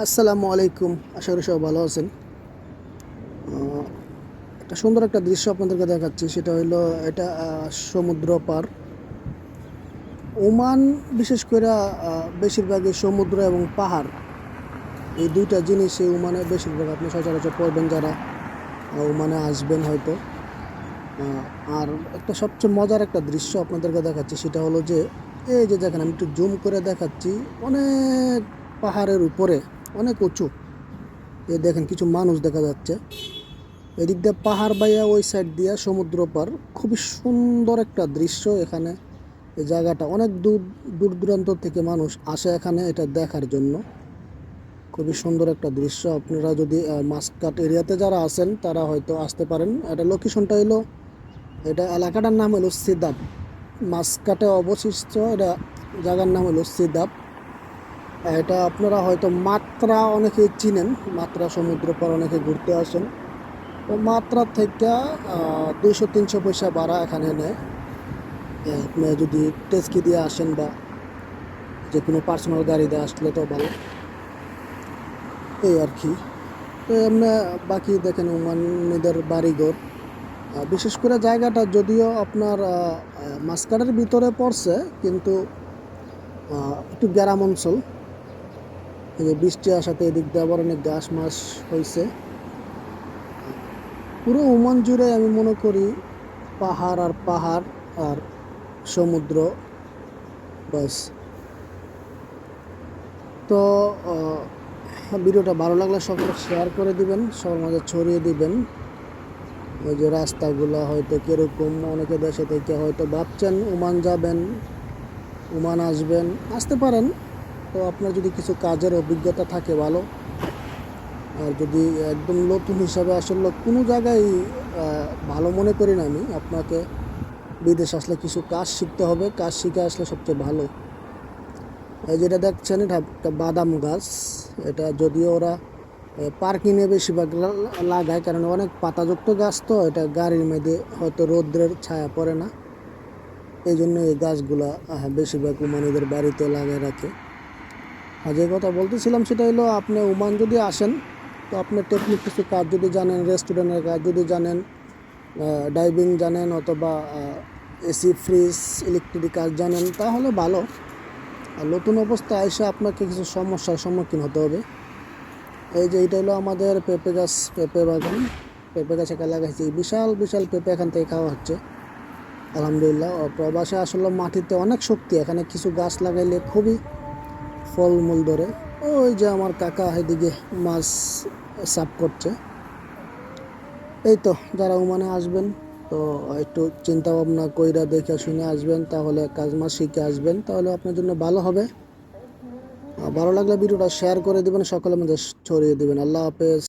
আসসালামু আলাইকুম। আশা করি সব ভালো আছেন। একটা সুন্দর একটা দৃশ্য আপনাদেরকে দেখাচ্ছি। সেটা হলো এটা সমুদ্র পার। ওমান বিশেষ করে বেশিরভাগই সমুদ্র এবং পাহাড়। এই দুইটা জিনিসই ওমানে বেশিরভাগ আপনি সচরাচর পড়বেন যারা ওমানে আসবেন হয়তো। আর একটা সবচেয়ে মজার একটা দৃশ্য আপনাদেরকে দেখাচ্ছি, সেটা হলো যে, এই যে দেখেন, আমি একটু জুম করে দেখাচ্ছি, অনেক পাহাড়ের উপরে অনেক উঁচু। এ দেখেন কিছু মানুষ দেখা যাচ্ছে। এদিক দিয়ে পাহাড় বাইয়া ওই সাইড দিয়ে সমুদ্র পার। খুবই সুন্দর একটা দৃশ্য এখানে। এই জায়গাটা অনেক দূর দূর দূরান্ত থেকে মানুষ আসে এখানে এটা দেখার জন্য। খুবই সুন্দর একটা দৃশ্য। আপনারা যদি মাসকাট এরিয়াতে যারা আছেন, তারা হয়তো আসতে পারেন। এটা লোকেশনটা হলো এটা এলাকাটার নাম হলো সিদাব। মাসকাটে অবশিষ্ট এটা জায়গার নাম হলো সিদাব। এটা আপনারা হয়তো মাত্রা অনেকে চিনেন, মাত্রা সমুদ্র পর অনেকে ঘুরতে আসেন। তো মাত্রা থেকে দুইশো, তিনশো পয়সা ভাড়া এখানে নেয়। আপনি যদি টেস্কি দিয়ে আসেন বা যে কোনো পার্সোনাল গাড়িতে আসলে তো ভালো। এই আর কি। তো এমনি বাকি দেখেন ওমানিদের বাড়িঘর। বিশেষ করে জায়গাটা যদিও আপনার মাসকাটের ভিতরে পড়ছে, কিন্তু একটু গ্রাম অঞ্চল। যে বৃষ্টি আসাতে এদিক দিয়ে আবার অনেক গাছ মাছ হয়েছে পুরো ওমান জুড়ে আমি মনে করি পাহাড় আর পাহাড় আর সমুদ্র বাস তো ভিডিওটা ভালো লাগলে সকলে শেয়ার করে দিবেন, সবার মাঝে ছড়িয়ে দিবেন। ওই যে রাস্তাগুলো হয়তো কীরকম, অনেকে দেশে থেকে হয়তো ভাবছেন ওমান যাবেন ওমান আসবেন, আসতে পারেন। তো আপনার যদি কিছু কাজের অভিজ্ঞতা থাকে ভালো, আর যদি একদম নতুন হিসাবে আসলে কোনো জায়গায় ভালো মনে করি না আমি, আপনাকে বিদেশ আসলে কিছু কাজ শিখতে হবে, কাজ শিখে আসলে সবচেয়ে ভালো। এই যেটা দেখছেন, এটা একটা বাদাম গাছ, এটা যদিও ওরা পার্কিংয়ে বেশিরভাগ লাগায়, কারণ অনেক পাতাযুক্ত গাছ তো, এটা গাড়ির মধ্যে হয়তো রৌদ্রের ছায়া পড়ে না। এই জন্য এই গাছগুলা বেশিরভাগ উমানিদের বাড়িতে লাগায় রাখে। আর যে কথা বলতেছিলাম সেটা হলো, আপনি ওমান যদি আসেন, তো আপনি টেকনিক কিছু কাজ যদি জানেন রেস্টুরেন্টের কাজ যদি জানেন ডাইভিং জানেন অথবা এসি ফ্রিজ ইলেকট্রিক কাজ জানেন, তাহলে ভালো। আর নতুন অবস্থায় এসে আপনাকে কিছু সমস্যার সম্মুখীন হতে হবে। এই যে এটা হলো আমাদের পেঁপে গাছ, পেঁপে বাগান। পেঁপে গাছ একা লাগাইছি বিশাল বিশাল পেঁপে এখান থেকে খাওয়া হচ্ছে। আলহামদুলিল্লাহ প্রবাসে আসলে মাটিতে অনেক শক্তি। এখানে কিছু গাছ লাগাইলে খুবই ফলমূল ধরে। ওই যে আমার কাকা এদিকে মাছ সাফ করছে। এই তো, যারা ওমানে আসবেন, তো একটু চিন্তা ভাবনা কইরা দেখে শুনে আসবেন, তাহলে কাজ মাছ শিখে আসবেন, তাহলে আপনার জন্য ভালো হবে। ভালো লাগলে ভিডিওটা শেয়ার করে দিবেন, সকলের মধ্যে ছড়িয়ে দিবেন। আল্লাহ হাফেজ।